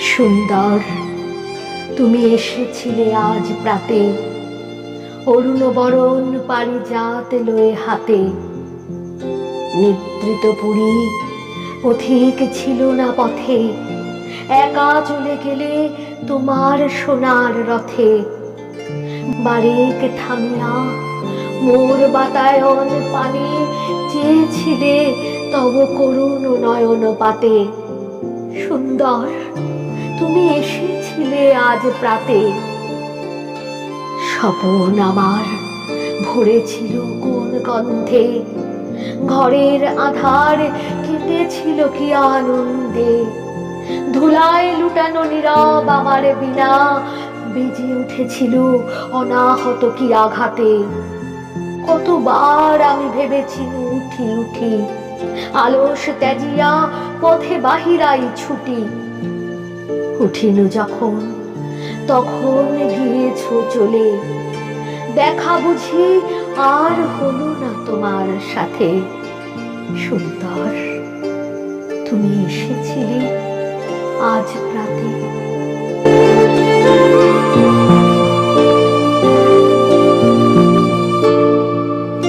সুন্দর। তুমি এসেছিলে আজ প্রাতে। অরুণ বরণ পারিজাত লয়ে হাতে। নিদ্রিত পুরী, পথিক ছিল না পথে। একা চলে গেলে তোমার সোনার রথে। বারেক থামিয়া মোর বাতায়ন পানে চেয়েছিলে তব করুণ নয়ন পাতে। সুন্দর। তুমি এসেছিলে আজ প্রাতে। স্বপন আমার ভরেছিল কোন গন্ধে। ঘরের আধার কেটেছিল কি আনন্দে। ধুলায় লুটানো নীরব আমার বিনা, বেজে উঠেছিল অনাহত কি আঘাতে। কতবার আমি ভেবেছি উঠি উঠি। আলস ত্যাজিয়া পথে বাহিরাই ছুটি। উঠিনু যখন, তখন গিয়েছ চলে। দেখা বুঝি আর হলো না তোমার সাথে। সুন্দর, তুমি এসেছিলে আজ প্রাতে